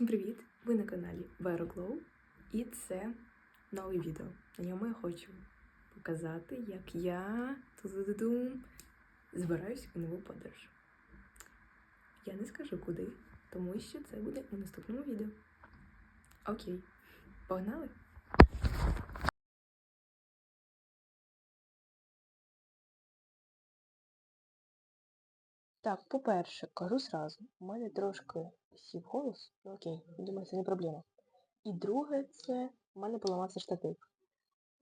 Всім привіт! Ви на каналі VeroGlow і це нове відео. На ньому я хочу показати, як я збираюсь у нову подорож. Я не скажу куди, тому що це буде у наступному відео. Окей, погнали! Так, по-перше, кажу зразу, у мене трошки сів голос, ну окей, думаю, це не проблема. І друге, це у мене поламався штатив.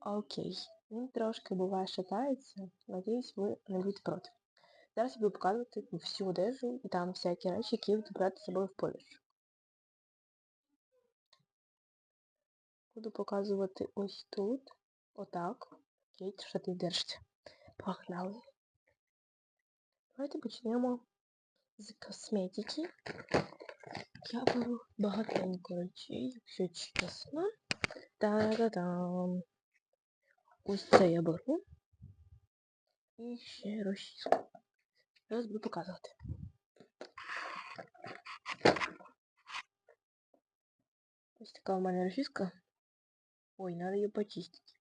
Окей, він трошки буває шатається, надіюсь, ви не будете проти. Зараз я буду показувати всю одежу і там всякі речі, які буду брати з собою в подорож. Буду показувати ось тут, отак. Окей, штатив держиться. Погнали. Давайте почнемо з косметики. Я беру багатенько речей, якщо чесно. Та-да-дам. Ось це я беру. І ще розчіску. Зараз буду показувати. Ось така у мене розчіска. Ой, треба її почистити.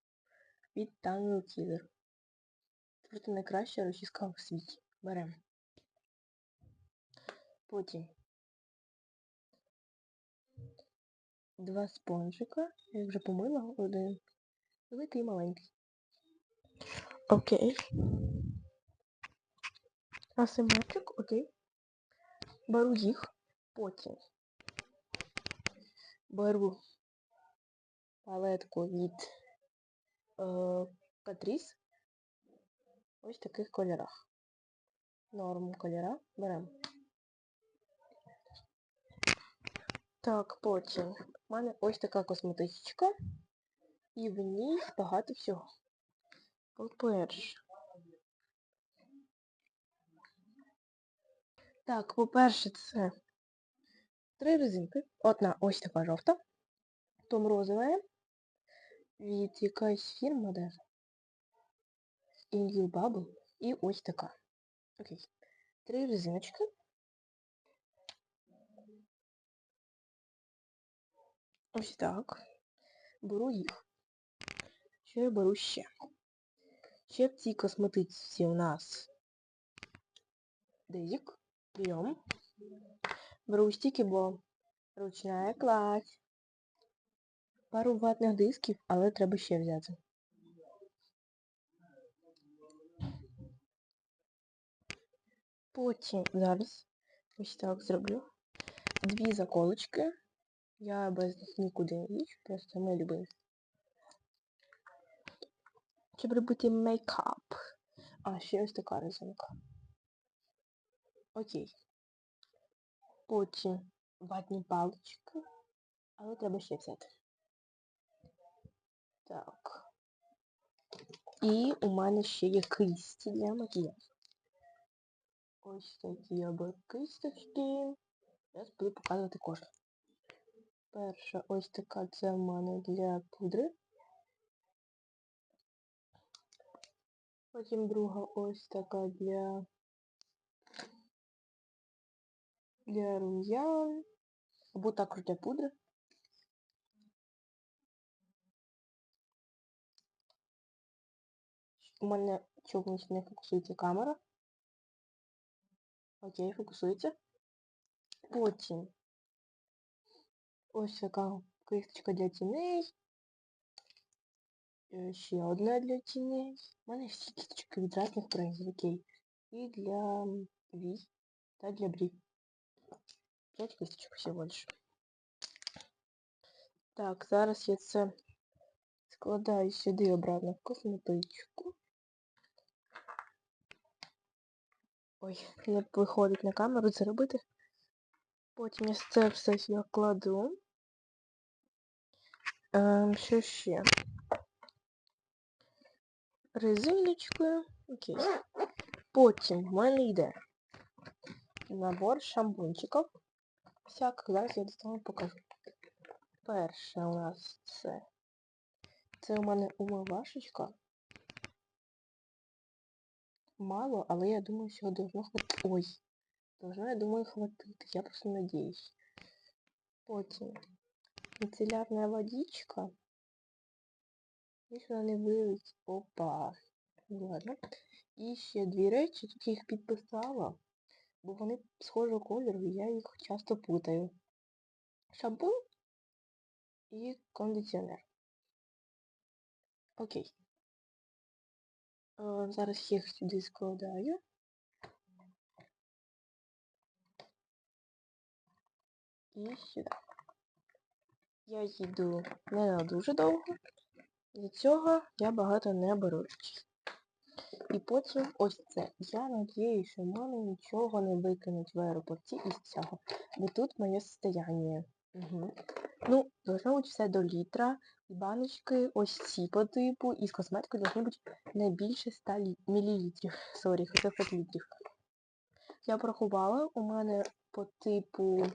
Від Tangle Teaser. Це найкраща розчіска в світі. Беремо. Потім два спонжика. Я вже помила один. Великий і маленький. Окей. Асиметрик, окей. Беру їх. Потім беру палетку від е, Catrice. Ось в таких кольорах. Норм кольора беремо. Так, потім. У мене ось така косметичка. І в ній багато всього. По-перше. Так, по-перше, це три резинки. Одна ось така жовта. Потім розова. Від якоїсь фірми де. Ingil Bubble. І ось така. Окей. Три резиночки. Ось так. Беру їх. Що я беру ще? Ще в цій косметичці у нас дезік. Берем. Беру стільки, бо ручна кладь. Пару ватних дисків, але треба ще взяти. Потім зараз ось так зроблю. Дві заколочки. Я без них нікуди не їжджу, просто ми любимо. Щоб робити мейкап. А, ще ось така резинка. Окей. Потім ватні палички. Але треба ще взяти. Так. І у мене ще є кисті для макіяжу. Ось такі або кисточки. Зараз буду показувати кожну. Перша ось така це в мене для пудри. Потім друга ось така для для рум'ян. Або також для пудри. У мене чомусь не фокусується камера. Окей, фокусується. Потім ось така кисточка для тіней. Е, Ще одна для тіней. У мене всі кісточки від різних брендів, окей. І для вій та для брів. П'ять кисточок всього лиш. Так, зараз я це складаю сюди обратно в косметичку. Ой, не виходить на камеру це робити. Потім я це все сюди кладу. Ем, що ще? Резиночкою. Окей. Потім в мене йде набор шампунчиків. Всяких. Зараз я достану покажу. Перше у нас це. Це у мене умивашечка. Мало, але я думаю, що должно хватити. Ой. Должно, я думаю, хватити. Я просто надіюсь. Потім міцелярна водичка. Якщо вона не вилить. Опа. Ладно. І ще дві речі, тут я їх підписала, бо вони схожого кольору, і я їх часто путаю. Шампунь і кондиціонер. Окей. Зараз їх сюди складаю. І сюди. Я їду не на дуже довго. Для цього я багато не беру. І потім ось це. Я надіюсь, що мама нічого не викинуть в аеропорті із цього. Бо тут моє состояние. Угу. Ну, бути все до літра. І баночки ось ці по типу. І з косметикою должно бути не більше 100 лі- мілілітрів. Сорі, хотів 5 літрів. Я порахувала, у мене по типу,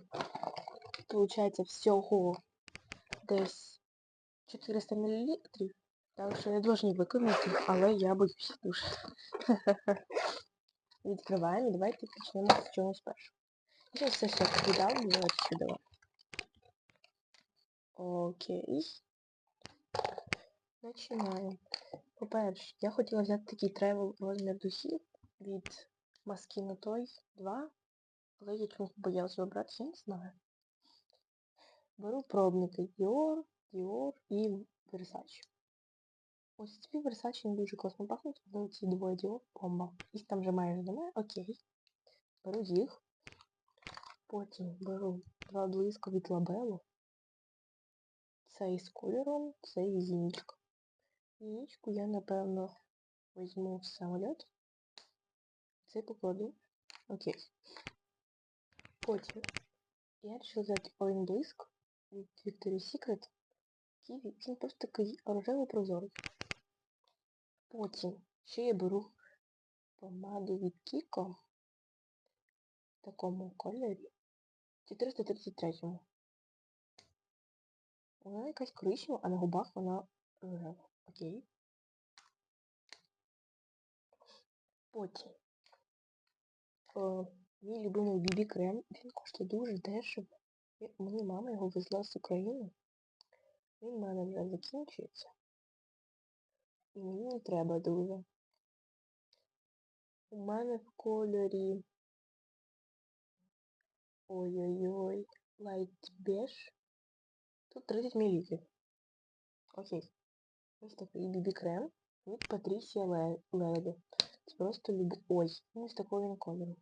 виходить, всього десь 400 мілілітрів. Так що не должні виконати їх, але я боюсь дуже. Відкриваємо давайте почнемо з чогось першого. Я все все віддав, давайте сюди. Окей. Починаємо. По-перше, я хотіла взяти такий тревел розмір духів від Moschino Toy 2, але я чомусь боялася вибрати, я не знаю. Беру пробники Dior, Dior і Versace. Ось ці Versace не дуже класно пахнуть, але ці двоє Dior бомба. Їх там вже майже немає, окей. Беру їх. Потім беру два блиску від Labello. Цей з кольором, цей зінічка. Зінічку я, напевно, візьму в самоліт. Цей покладу. Окей. Потім я вирішила взяти один блиск від Victoria's Secret. Ківі, він просто такий рожевий прозорий. Потім ще я беру помаду від Kiko в такому кольорі. 433-му. Вона якась коричнева, а на губах вона рожева. Окей. Потім. О, мій любимий BB крем. Він коштує дуже дешево. Мені мама його везла з України. Він в мене вже закінчується. І мені не треба дуже. У мене в кольорі. Ой-ой-ой. Light beige. Тут 30 мл. Окей. Ось такий BB крем від Патрісія Леди. Просто люб... Ой, він ось такого він кольору.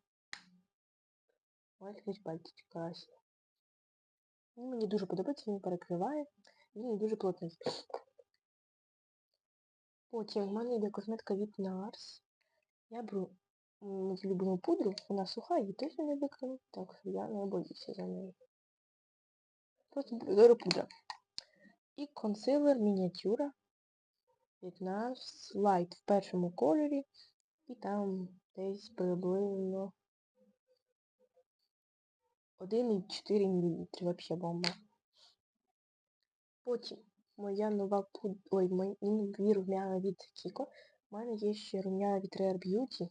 Ось ось пальчики красні. Він мені дуже подобається, він перекриває. Він дуже плотний. Потім в мене йде косметика від NARS. Я беру мою любиму пудру, вона суха, її точно не викину, так що я не боюся за неї. Просто пудра. І консилер мініатюра від NARS Light в першому кольорі. І там десь приблизно 1,4 мл. Вообще бомба. Потім моя нова пуд... Ой, мої нові рум'яна від Kiko. У мене є ще рум'яна від Rare Beauty,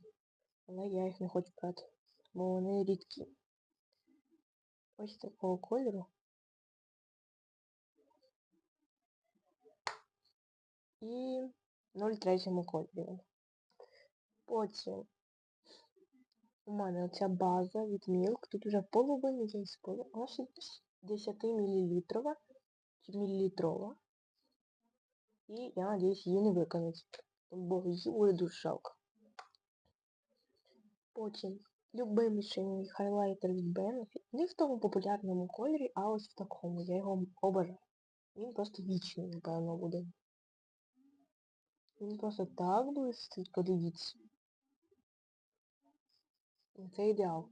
але я їх не хочу брати, бо вони рідкі. Ось такого кольору. І 0,3 кольорі. Потім у мене оця база від Milk. Тут вже половину я спила. Вона ще 10 мл чи мілілітрова. І я надіюсь її не виконать. Бо її буде дуже жалко. Потім любиміший мій хайлайтер від Benefit. Не в тому популярному кольорі, а ось в такому. Я його обожаю. Він просто вічний, напевно, буде. Він просто так блистить, подивіться. Це ідеал.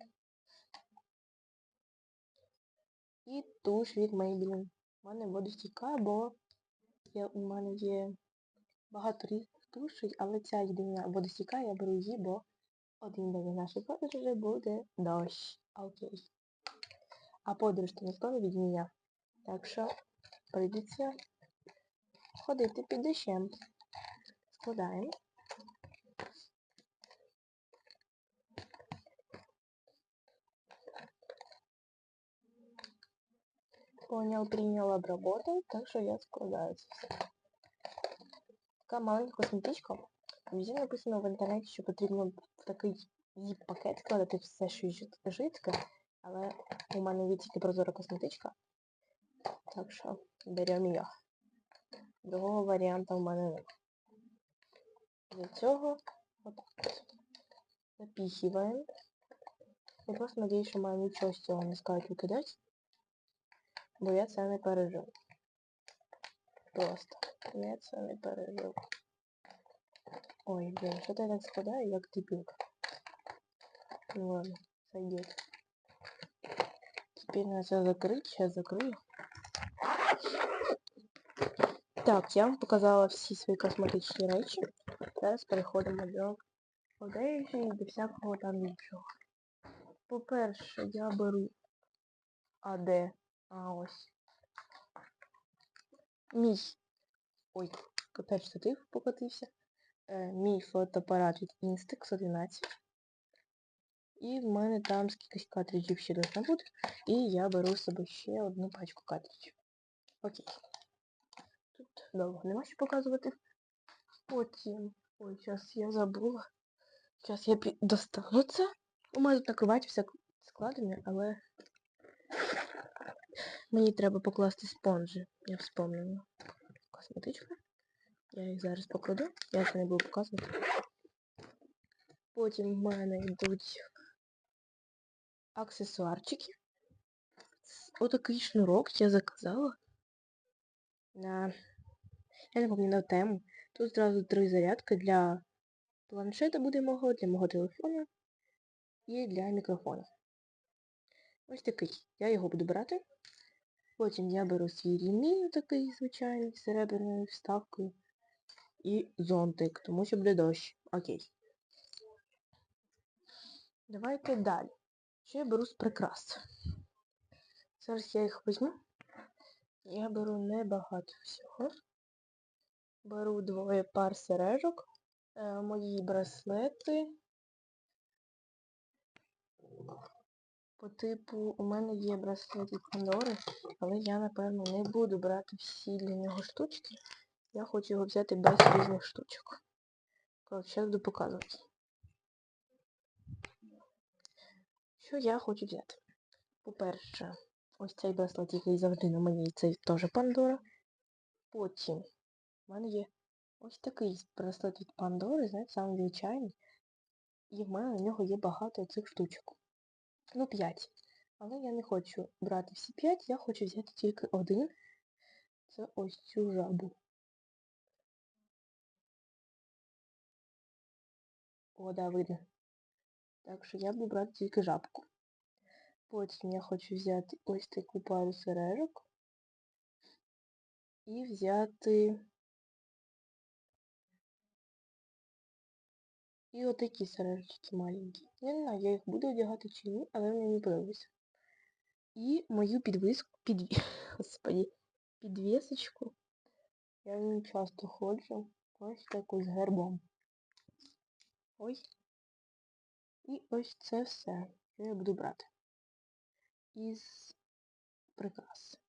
І туш від Maybelline. У мене водостійка, бо я, у мене є багато різних тушей, але ця єдина водостійка, я беру її, бо один день нашої подорожі буде дощ. Окей. А подорож то ніхто не відміняв. Так що прийдеться ходити під дощем. Складаємо. Понял, принял, обработал, так що я складаю все. Така маленька косметичка. Везде написано в інтернеті, що потрібно в такий зіп-пакет складати все, що жид- жидке, але у мене є тільки прозора косметичка. Так що беремо її. Другого варіанта в мене немає. Для цього от. Запихиваем. Я просто надіюсь, що мені нічого з цього не скажуть викидати. Бо я це не пережив. Просто. Я це не пережив. Ой, блин, що я так складаю, як дебілка. Ну ладно, сойдет. Теперь надо це закрыть, сейчас закрою. Так, я вам показала всі свої косметичні речі. Зараз переходимо до одежі і до всякого там іншого. По-перше, я беру А де? А ось. Мій. Ой, опять штатив покотився. Е, мій фотоапарат від Instax 11. І в мене там скількись картриджів ще должно бути. І я беру собою ще одну пачку картриджів. Окей. Тут довго нема що показувати. Потім. Ой, зараз я забула. Зараз я достану це. У мене тут все складене, але мені треба покласти спонжі. Я вспомнила. Косметичка. Я їх зараз покладу. Я це не буду показувати. Потім в мене йдуть аксесуарчики. Отакий шнурок я заказала. На... Я не пам'ятаю тему. Тут зразу три зарядки для планшета буде мого, для мого телефону і для мікрофона. Ось такий. Я його буду брати. Потім я беру свій ремінь такий звичайний, з серебряною вставкою. І зонтик, тому що буде дощ. Окей. Давайте далі. Що я беру з прикрас? Зараз я їх візьму. Я беру небагато всього. Беру двоє пар сережок, е, мої браслети. По типу, у мене є браслет від Пандори, але я, напевно, не буду брати всі для нього штучки. Я хочу його взяти без різних штучок. Коротше, зараз буду показувати. Що я хочу взяти? По-перше, ось цей браслет, який завжди на мені, цей теж Пандора. Потім в мене є ось такий браслет від Пандори, знаєте, саме звичайний. І в мене на нього є багато цих штучок. Ну, 5. Але я не хочу брати всі 5, я хочу взяти тільки один. Це ось цю жабу. О, да, видно. Так що я буду брати тільки жабку. Потім я хочу взяти ось таку пару сережок. І взяти... І отакі сережечки маленькі. Я не знаю, я їх буду одягати чи ні, але мені не подобається. І мою підвиску, під... Господи, підвісочку. Я в ній часто ходжу. Ось таку з гербом. Ой. І ось це все, що я буду брати. Із прикрас.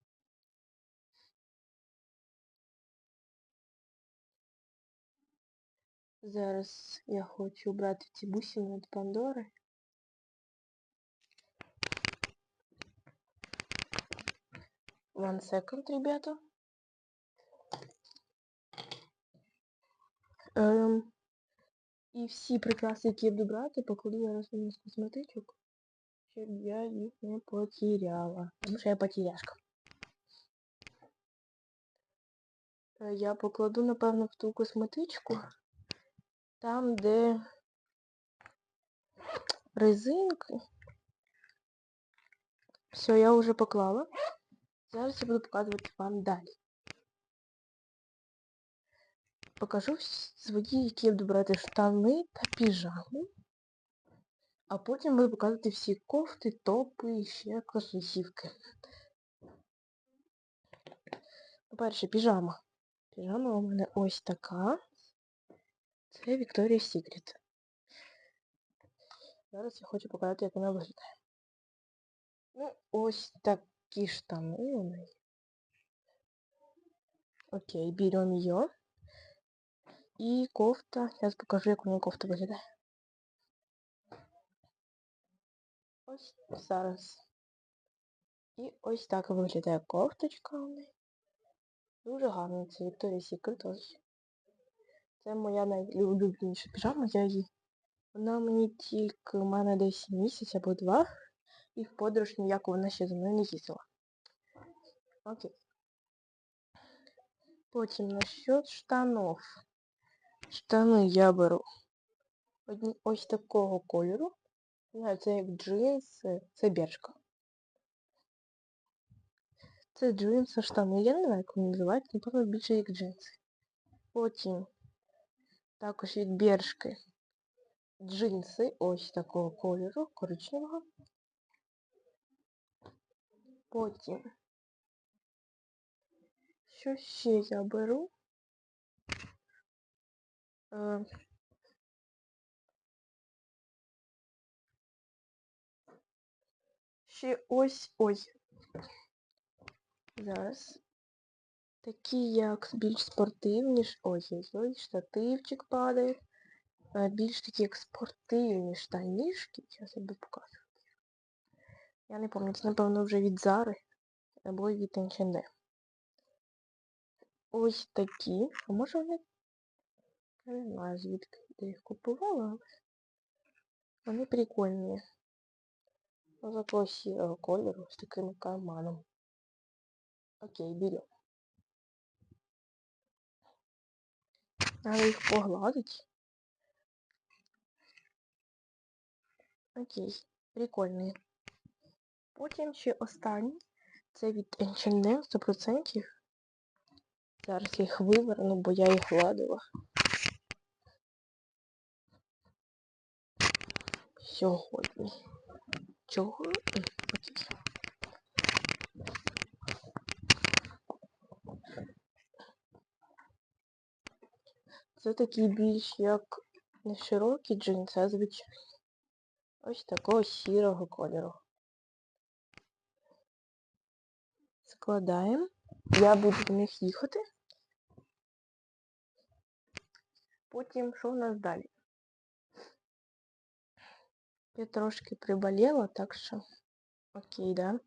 Зараз я хочу брати ці бусини від Пандори. One second, ребята. Ем, і всі прикраси, які я буду брати, покладу зараз на з косметичок, щоб я їх не потеряла. Тому що я потеряшка. Е, Я покладу, напевно, в ту косметичку. Там, де резинки. Все, я вже поклала. Зараз я буду показувати вам далі. Покажу свої, які буду брати штани та піжами. А потім буду показувати всі кофти, топи і ще кросівки. По-перше, піжама. Піжама у мене ось така. Це Victoria's Secret. Зараз я хочу показати, як вона виглядає. Ну, ось так такі штани у неї. Окей, беремо її. І кофта. Зараз покажу, як у неї кофта виглядає. Ось зараз. І ось так виглядає кофточка у неї. Дуже гарно, це Victoria's Secret ось. Це моя найулюбленіша піжама, я її. Вона мені тільки у мене десь місяць або два. І в подорож ніяку вона ще за мною не їздила. Окей. Потім насчет штанов. Штани я беру одні ось такого кольору. Не знаю, це як джинси, це біршка. Це джинси, штани. Я не знаю, як вони називаються, напевно, більше як джинси. Потім також від біршки джинси ось такого кольору, коричневого. Потім. Що ще я беру? Е, ще ось ось. Зараз. Такі як більш спортивні. Ой-ой-ой, штативчик падає. Більш такі як спортивні штанішки. Зараз я би покажу. Я не пам'ятаю, це, напевно, вже від Зари або від H&M. Ось такі. А може вони... Я не знаю, звідки я їх купувала, але вони прикольні. Ну, такого кольору з таким карманом. Окей, берем. Надо їх погладити. Окей, прикольні. Потім ще останні. Це від H&M 100%. Зараз я їх виверну, бо я їх гладила. Сьогодні. Чого? Окей. Це такий більш як не широкий джинс, а звичайний. Ось такого сірого кольору. Складаємо. Я буду в них їхати. Потім що в нас далі? Я трошки приболіла, так що окей, да?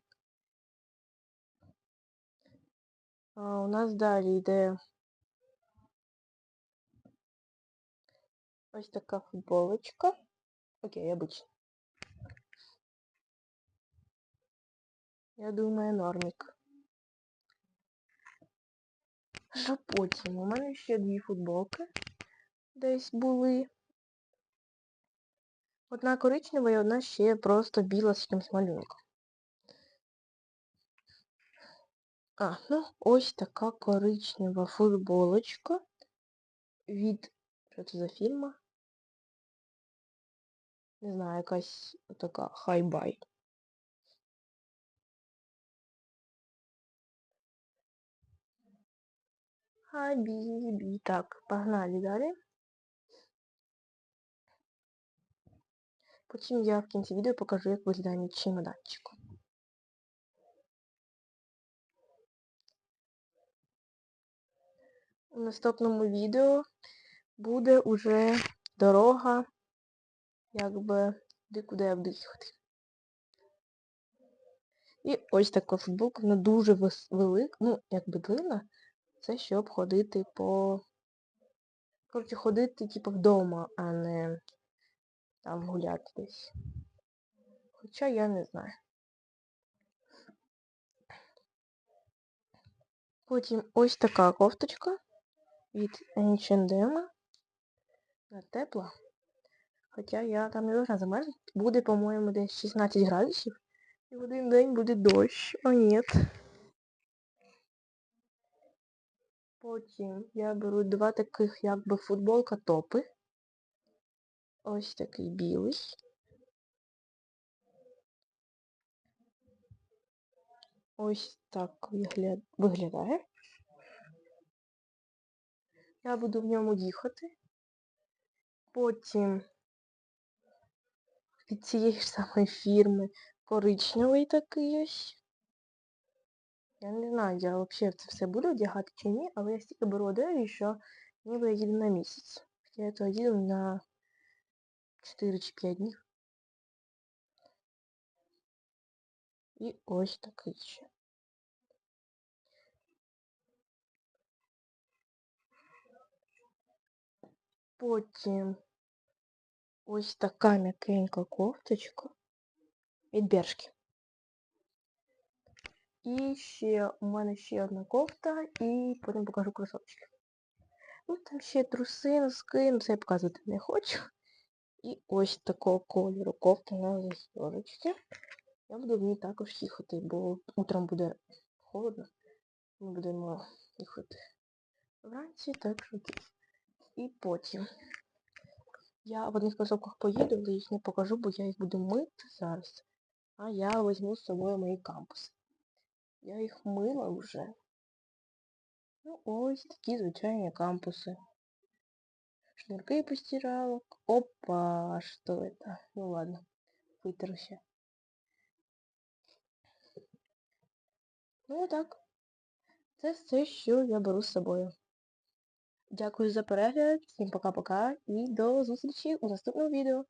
А, у нас далі йде ось така футболочка. Окей, обычно. Я думаю, нормик. Що потім? У мене ще дві футболки десь були. Одна коричнева і одна ще просто біла з якимсь малюнком. А, ну ось така коричнева футболочка від... Що це за фірма? Не знаю, якась така хай-бай. Хабібі. Так, погнали далі. Потім я в кінці відео покажу, як виглядає мій чемоданчик. У наступному відео буде уже дорога, якби куди я буду їхати. І ось така футболка, вона дуже велика, ну, якби длинна. Це щоб ходити по... Коротше, ходити, типу, вдома, а не там гуляти десь. Хоча я не знаю. Потім ось така кофточка від H&M. Тепла. Хоча я там не должна замерзнути. Буде, по-моєму, десь 16 градусів. І в один день буде дощ. О, ні. Потім я беру два таких якби футболка топи. Ось такий білий. Ось так вигля- виглядає. Я буду в ньому їхати. Потім від цієї ж самої фірми коричневий такий ось. Я не знаю, я взагалі це все буду одягати чи ні, але я стільки беру одежі, що ніби я їду на місяць. Хоча я то їду на 4 чи 5 днів. І ось такий ще. Потім ось така м'якенька кофточка від Бершки. І ще у мене ще одна кофта, і потім покажу кросовочки. Ну там ще труси, носки, ну це я показувати не хочу. І ось такого кольору кофта на застежечці. Я буду в ній також їхати, бо утром буде холодно. Ми будемо їхати вранці, так що. І потім. Я в одних кросовках поїду, але їх не покажу, бо я їх буду мити зараз. А я візьму з собою мої кампуси. Я їх мила вже. Ну, ось такі звичайні кампуси. Шнурки постирала. Опа, что это? Ну ладно, витру ще. Ну так. Це все, що я беру з собою. Дякую за перегляд, всім пока-пока і до зустрічі у наступному відео.